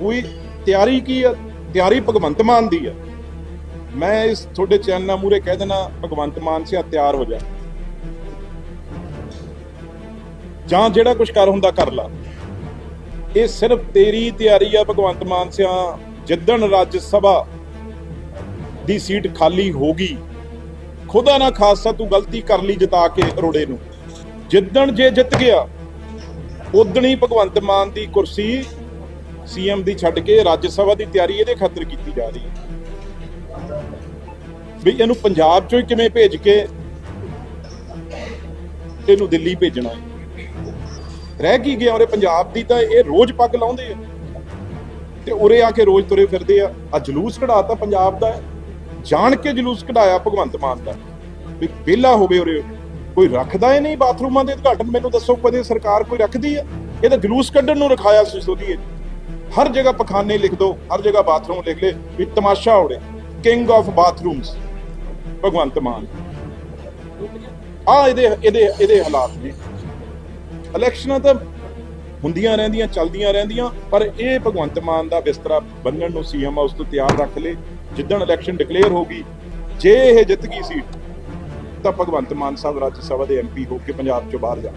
ਕੋਈ ਤਿਆਰੀ ਕੀ ਹੈ ਤਿਆਰੀ ਭਗਵੰਤ ਮਾਨ ਦੀ ਹੈ ਮੈਂ ਇਸ ਤੁਹਾਡੇ ਚੈਨਲ ਮੂਰੇ ਕਹਿ ਦੇਣਾ ਭਗਵੰਤ ਮਾਨ ਸਿਆ ਤਿਆਰ ਹੋ ਜਾ। ਜਾਂ ਜਿਹੜਾ ਕੁਝ ਕਰ ਹੁੰਦਾ ਕਰ ਲਾ। ਇਹ ਸਿਰਫ ਤੇਰੀ ਤਿਆਰੀ ਆ ਭਗਵੰਤ ਮਾਨ ਸਿਆ। ਜਿੱਦਣ ਰਾਜ ਸਭਾ ਦੀ ਸੀਟ ਖਾਲੀ ਹੋਗੀ ਖੁਦਾ ਨਾ ਖਾਸਾ ਤੂੰ ਗਲਤੀ ਕਰ ਲਈ ਜਿਤਾ ਕੇ ਅਰੋੜੇ ਨੂੰ। ਜਿੱਦਣ ਜੇ ਜਿੱਤ ਗਿਆ ਉਦਣ ਹੀ ਭਗਵੰਤ ਮਾਨ ਦੀ ਕੁਰਸੀ ਸੀਐਮ ਦੀ ਛੱਡ ਕੇ ਰਾਜ ਸਭਾ ਦੀ ਤਿਆਰੀ ਇਹਦੇ ਖਾਤਰ ਕੀਤੀ ਜਾ ਰਹੀ ਹੈ। ਵੀ ਇਹਨੂੰ ਪੰਜਾਬ ਚੋਂ ਕਿਵੇਂ ਭੇਜ ਕੇ ਇਹਨੂੰ ਦਿੱਲੀ ਭੇਜਣਾ ਹੈ? ਰਹਿ ਕੀ ਗਿਆ ਉਰੇ? ਪੰਜਾਬ ਦੀ ਤਾਂ ਇਹ ਰੋਜ਼ ਪੱਗ ਲਾਉਂਦੇ ਆ। ਤੇ ਉਰੇ ਆ ਕੇ ਰੋਜ਼ ਤੁਰੇ ਫਿਰਦੇ ਆ। ਆ ਜਲੂਸ ਕਢਾਤਾ ਪੰਜਾਬ ਦਾ। ਜਾਣ ਕੇ ਜਲੂਸ ਕਢਾਇਆ ਭਗਵੰਤ ਮਾਨ ਦਾ। ਵੀ ਵਿਹਲਾ ਹੋਵੇ ਉਰੇ। ਕੋਈ ਰੱਖਦਾ ਹੀ ਨਹੀਂ ਬਾਥਰੂਮਾਂ ਦੇ ਉਦਘਾਟਨ। ਮੈਨੂੰ ਦੱਸੋ ਕਦੇ ਸਰਕਾਰ ਕੋਈ ਰੱਖਦੀ ਆ ਇਹ ਤਾਂ ਜਲੂਸ ਕੱਢਣ ਨੂੰ ਰਖਾਇਆ ਸੀ ਸੋਧੀਏ। ਹਰ ਜਗ੍ਹਾ ਪਖਾਨੇ ਲਿਖ ਦੋ, ਹਰ ਜਗ੍ਹਾ ਬਾਥਰੂਮ ਲਿਖ ਲੈ, ਵੀ ਤਮਾਸ਼ਾ ਹੋੜੇ king of bathrooms Bhagwant Mann. ਆ ਇਹਦੇ ਇਹਦੇ ਇਹਦੇ ਹਾਲਾਤ ਨੇ। ਇਲੈਕਸ਼ਨਾਂ ਤਾਂ ਹੁੰਦੀਆਂ ਰਹਿੰਦੀਆਂ, ਚੱਲਦੀਆਂ ਰਹਿੰਦੀਆਂ, ਪਰ ਇਹ ਭਗਵੰਤ ਮਾਨ ਦਾ ਬਿਸਤਰਾ ਬੰਨਣ ਨੂੰ ਸੀਐਮ ਉਸ ਤੋਂ ਤਿਆਰ ਰੱਖ ਲੇ। ਜਿੱਦਣ ਇਲੈਕਸ਼ਨ ਡਿਕਲੇਅਰ ਹੋ ਗਈ, ਜੇ ਇਹ ਜਿੱਤ ਗਈ ਸੀਟ ਤਾਂ ਭਗਵੰਤ ਮਾਨ ਸਾਹਿਬ ਰਾਜ ਸਭਾ ਦੇ ਐਮਪੀ ਹੋ ਕੇ ਪੰਜਾਬ ਚੋਂ ਬਾਹਰ ਜਾਣ